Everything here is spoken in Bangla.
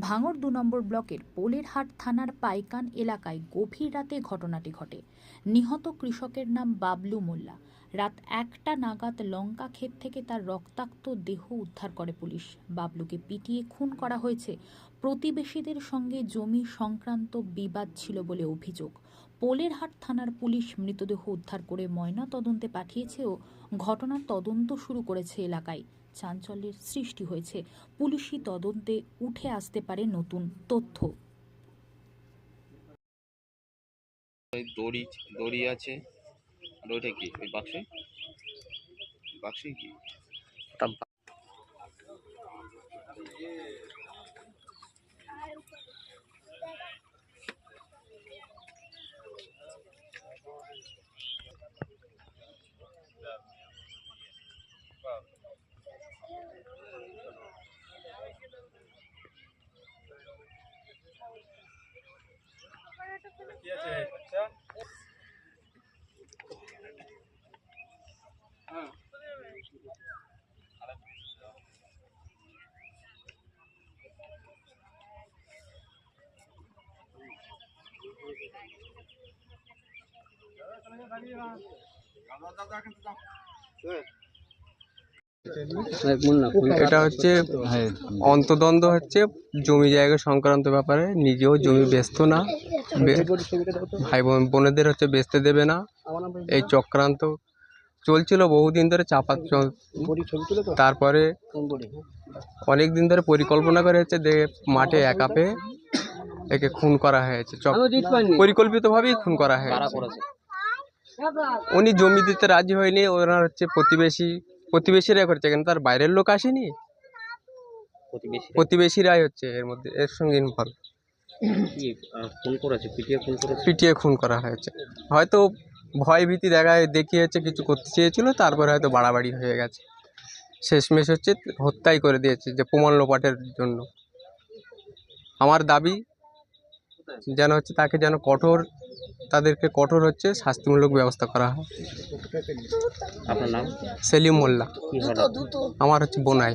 ভাঙড় দু নম্বর ব্লকের পোলেরহাট থানার পাইকান এলাকায় গভীর রাতে ঘটনাটি ঘটে। নিহত কৃষকের নাম বাবলু মোল্লা। রাত একটা নাগাদ লঙ্কা ক্ষেত থেকে তার রক্তাক্ত দেহ উদ্ধার করে পুলিশ। বাবলুকে পিটিয়ে খুন করা হয়েছে। প্রতিবেশীদের সঙ্গে জমি সংক্রান্ত বিবাদ ছিল বলে অভিযোগ। পোলেরহাট থানার পুলিশ মৃতদেহ উদ্ধার করে ময়না তদন্তে পাঠিয়েছে ও ঘটনার তদন্ত শুরু করেছে এলাকায়। চাঞ্চল্যের সৃষ্টি হয়েছে। পুলিশি তদন্তে উঠে আসতে পারে নতুন তথ্য। দড়ি দড়ি আছে। আর ওইটা কি? ওই বাক্সে? বাক্সে কি? দাদা দাদা কিন্তু দাও এটা হচ্ছে অন্তদ্বন্দ্ব হচ্ছে জমি জায়গা সংক্রান্ত ব্যাপারে। নিজেও জমি ব্যস্ত না। বে- ভাই বোন বোনেদের হচ্ছে বেচতে দেবে না। এই চক্রান্ত চলছিল বহুদিন ধরে চাপা তারপরে অনেক দিন ধরে পরিকল্পনা করে হচ্ছে যে মাঠে একা পেয়ে একে খুন করা হয়েছে। চক পরিকল্পিতভাবেই খুন করা হয়েছে। উনি জমি দিতে রাজি হয়নি। ওনার হচ্ছে প্রতিবেশী প্রতিবেশীরা করছে কিন্তু তার বাইরের লোক আসেনি? প্রতিবেশীরাই হচ্ছে এর মধ্যে এর সঙ্গে ইনভলভ কি করেছে? পিটিয়ে ফোন করেছে? পিটিয়ে খুন করা হয়েছে। হয়তো ভয় ভীতি দেখায় দেখিয়েছে কিছু করতে চেয়েছিল তারপরে হয়তো বাড়াবাড়ি হয়ে গেছে। শেষমেশ হচ্ছে হত্যাই করে দিয়েছে যে প্রমাণ লোপাটের জন্য। আমার দাবি যেন হচ্ছে তাকে যেন কঠোর তাদেরকে কঠোর হচ্ছে শাস্তিমূলক ব্যবস্থা করা হয়। আপনার নাম? সেলিম মোল্লা। আমার হচ্ছে বোনাই।